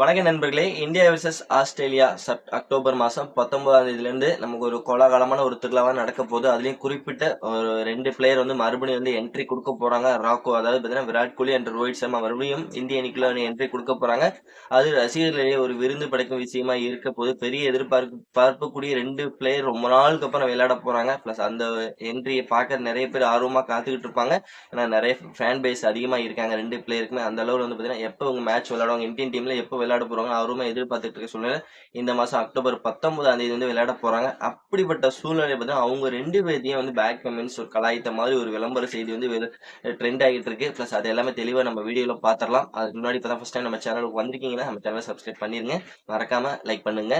வணக்க நண்பர்களே India versus Australia செப் அக்டோபர் மாதம் பத்தொன்பதாம் தேதியிலேருந்து நமக்கு ஒரு கோலாகலமான ஒரு திருவிழாவாக நடக்க போகுது. அதுலேயும் குறிப்பிட்ட ஒரு ரெண்டு பிளேயர் வந்து மறுபடியும் வந்து என்ட்ரி கொடுக்க போகிறாங்க ராக்கோ அதாவது பார்த்தீங்கன்னா விராட் கோலி அண்ட் ரோஹித் சர்மா மறுபடியும் இந்திய அணிக்குள்ள என்ட்ரி கொடுக்க போகிறாங்க அது ரசிகர்களிடையே ஒரு விருந்து படைக்கும் விஷயமா இருக்க போது பெரிய எதிர்பார்ப்பு பார்க்கக்கூடிய ரெண்டு பிளேயர் ரொம்ப நாளுக்கு அப்புறம் விளையாட போகிறாங்க ப்ளஸ் அந்த என்ட்ரியை பார்க்க நிறைய பேர் ஆர்வமாக காத்துக்கிட்டு இருப்பாங்க. ஏன்னா நிறைய ஃபேன் பேஸ் அதிகமாக இருக்காங்க. ரெண்டு பிளேயருக்குமே அந்த அளவில் வந்து பார்த்தீங்கன்னா எப்போ உங்க மேட்ச் விளையாடுவாங்க? இந்தியன் டீமில் எப்போ விளையாட போகிறாங்க அவருமே எதிர்பார்த்துட்டு இருக்க சூழ்நிலை. இந்த மாதம் அக்டோபர் பத்தொன்பதாம் தேதி வந்து விளையாட போகிறாங்க அப்படிப்பட்ட சூழ்நிலை பார்த்தீங்கன்னா அவங்க ரெண்டு பேர்த்தையும் வந்து பேக் கமெண்ட்ஸ் ஒரு கலாய்த்த மாதிரி ஒரு விளம்பர செய்தி வந்து ட்ரெண்ட் ஆகிட்டு இருக்கு. ப்ளஸ் அது எல்லாமே தெளிவாக நம்ம வீடியோவில் பார்த்துடலாம் அதுக்கு முன்னாடி இப்போ தான் ஃபஸ்ட் டைம் நம்ம சேனலுக்கு வந்திருக்கீங்கன்னா நம்ம சேனலை சப்ஸ்கிரைப் பண்ணிருங்க. மறக்காம லைக் பண்ணுங்க.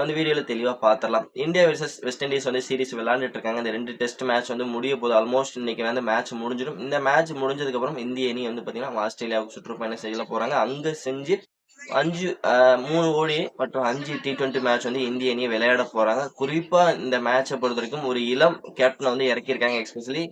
வந்து வீடியோவில் தெளிவாக பார்த்துடலாம் இந்தியா வெர்சஸ் வெஸ்ட் இண்டீஸ் வந்து சீரிஸ் விளையாண்டுட்டு இருக்காங்க. இந்த ரெண்டு டெஸ்ட் மேட்ச் வந்து முடிய போது ஆல்மோஸ்ட் இன்னைக்கு வந்து மேட்ச் முடிஞ்சிடும். இந்த மேட்ச் முடிஞ்சதுக்கப்புறம் இந்திய அணி வந்து பார்த்தீங்கன்னா ஆஸ்திரேலியாவுக்கு சுற்றுப்பயணம் செய்யல போகிறாங்க அங்கே செஞ்சு அஞ்சு மூணு ஓடி மற்றும் அஞ்சு டி டுவெண்ட்டி மேட்ச் வந்து இந்திய அணி விளையாட போறாங்க. குறிப்பா இந்த மேட்சை பொறுத்த வரைக்கும் ஒரு இளம் கேப்டனை வந்து இறக்கியிருக்காங்க எஸ்பெஷலி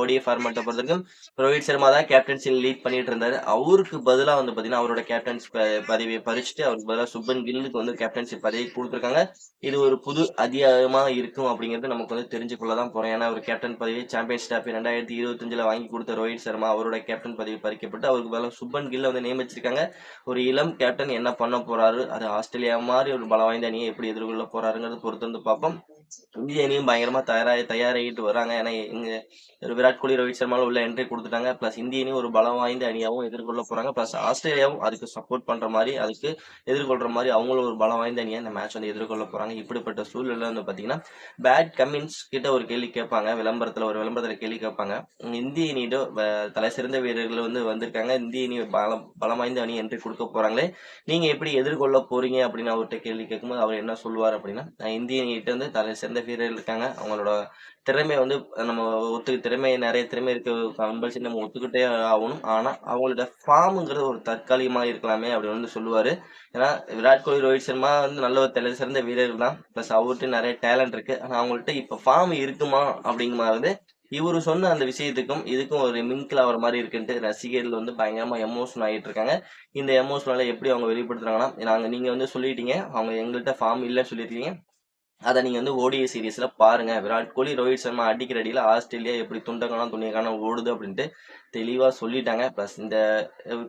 ஓடிஏ ஃபார்மேட்டை பொறுத்த வரைக்கும் ரோஹித் சர்மா தான் கேப்டன்சி லீட் பண்ணிட்டு இருந்தாரு. அவருக்கு பதிலா வந்து பாத்தீங்கன்னா அவரோட கேப்டன்ஸ் பதவியை பறிச்சுட்டு அவருக்கு பதிலாக சுப்பன் கில்லுக்கு வந்து கேப்டன்சி பதவி கொடுத்துருக்காங்க. இது ஒரு புது அதிகாரமா இருக்கும் அப்படிங்கிறது நமக்கு வந்து தெரிஞ்சுக்கொள்ள தான் போறோம். ஏன்னா அவர் கேப்டன் பதவி சாம்பியன்ஸ் டிராஃபி ரெண்டாயிரத்தி இருபத்தஞ்சுல வாங்கி கொடுத்த ரோஹித் சர்மா அவரோட கேப்டன் பதவி பறிக்கப்பட்டு அவருக்கு பதிலாக சுப்பன் கில்ல வந்து நியமிச்சிருக்காங்க. ஒரு இளம் கேப்டன் என்ன பண்ண போறாரு? அது ஆஸ்திரேலியா மாதிரி ஒரு பலம் வாய்ந்த அணியை எப்படி எதிர்கொள்ள போறாருங்கிறது பொறுத்து வந்து பார்ப்போம். இந்திய அணியும் பயங்கரமா தயாராகி தயாராகிட்டு வராங்க ஏன்னா இங்க விராட் கோலி ரோஹித் சர்மாவில் உள்ள என்ட்ரி கொடுத்துட்டாங்க. பிளஸ் இந்திய ஒரு பலம் வாய்ந்த அணியாவும் எதிர்கொள்ள போறாங்க. பிளஸ் ஆஸ்திரேலியாவும் அதுக்கு சப்போர்ட் பண்ற மாதிரி அதுக்கு எதிர்கொள்ற மாதிரி அவங்களும் ஒரு பலம் வாய்ந்த அணியா இந்த மேட்ச் வந்து எதிர்கொள்ள போறாங்க. இப்படிப்பட்ட சூழ்நிலை வந்து பாத்தீங்கன்னா பேட் கமின்ஸ் கிட்ட ஒரு கேள்வி கேட்பாங்க. விளம்பரத்துல ஒரு விளம்பரத்துல கேள்வி கேட்பாங்க. இந்திய அணியிட தலை சிறந்த வீரர்கள் வந்து வந்திருக்காங்க. இந்திய அணி பலம் பலம் வாய்ந்த அணி என்ட்ரி கொடுக்க போறாங்களே. நீங்க எப்படி எதிர்கொள்ள போறீங்க அப்படின்னு அவர்கிட்ட கேள்வி கேட்கும்போது அவர் என்ன சொல்லுவார் அப்படின்னா இந்திய அணிகிட்ட வந்து தலை சிறந்த வீரர்கள் இருக்காங்க. அவங்களோட திறமை வந்து நம்ம ஒத்துக்கு திறமை நிறைய திறமை இருக்க. கம்பல்சரி நம்ம ஒத்துக்கிட்டே ஆகணும். ஆனால் அவங்களோட ஃபார்முங்கிறது ஒரு தற்காலிகமா இருக்கலாமே அப்படின்னு வந்து சொல்லுவார். ஏன்னா விராட் கோலி ரோஹித் சர்மா வந்து நல்ல ஒரு தலை சிறந்த வீரர்கள் தான். ப்ளஸ் அவர்கிட்ட நிறைய டேலண்ட் இருக்கு. ஆனால் அவங்கள்ட்ட இப்போ ஃபார்ம் இருக்குமா அப்படிங்கிறது இவர் சொன்ன அந்த விஷயத்துக்கும் இதுக்கும் ஒரு மிங்கில் ஆகிற மாதிரி இருக்குன்ட்டு ரசிகர்கள் வந்து பயங்கரமாக எமோஷன் ஆகிட்டு இருக்காங்க. இந்த எமோஷனால எப்படி அவங்க வெளிப்படுத்துறாங்கன்னா நாங்கள் நீங்கள் வந்து சொல்லிட்டீங்க. அவங்க எங்கள்கிட்ட ஃபார்ம் இல்லைன்னு சொல்லியிருக்கீங்க. அதை நீங்கள் வந்து ஓடிஐ சீரீஸில் பாருங்கள் விராட் கோலி ரோஹித் சர்மா அடிக்கிற அடியில் ஆஸ்திரேலியா எப்படி துண்டக்கான துணியக்கான ஓடுது அப்படின்ட்டு தெளிவாக சொல்லிட்டாங்க. ப்ளஸ் இந்த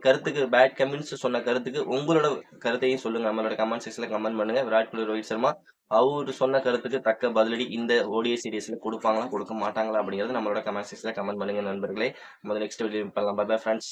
கருத்துக்கு பேட் கமெண்ட்ஸ் சொன்ன கருத்துக்கு உங்களோட கருத்தையும் சொல்லுங்கள் நம்மளோட கமெண்ட் செக்ஷனில் கமெண்ட் பண்ணுங்கள் விராட் கோலி ரோஹித் சர்மா அவர் சொன்ன கருத்துக்கு தக்க பதிலடி இந்த ஓடிஐ சீரீஸில் கொடுப்பாங்களா கொடுக்க மாட்டாங்களா அப்படிங்கிறது நம்மளோட கமெண்ட் செக்ஷனில் கமெண்ட் பண்ணுங்கள் நண்பர்களே. நம்ம நெக்ஸ்ட் வீடியோ பண்ணலாம் பாய் ஃப்ரெண்ட்ஸ்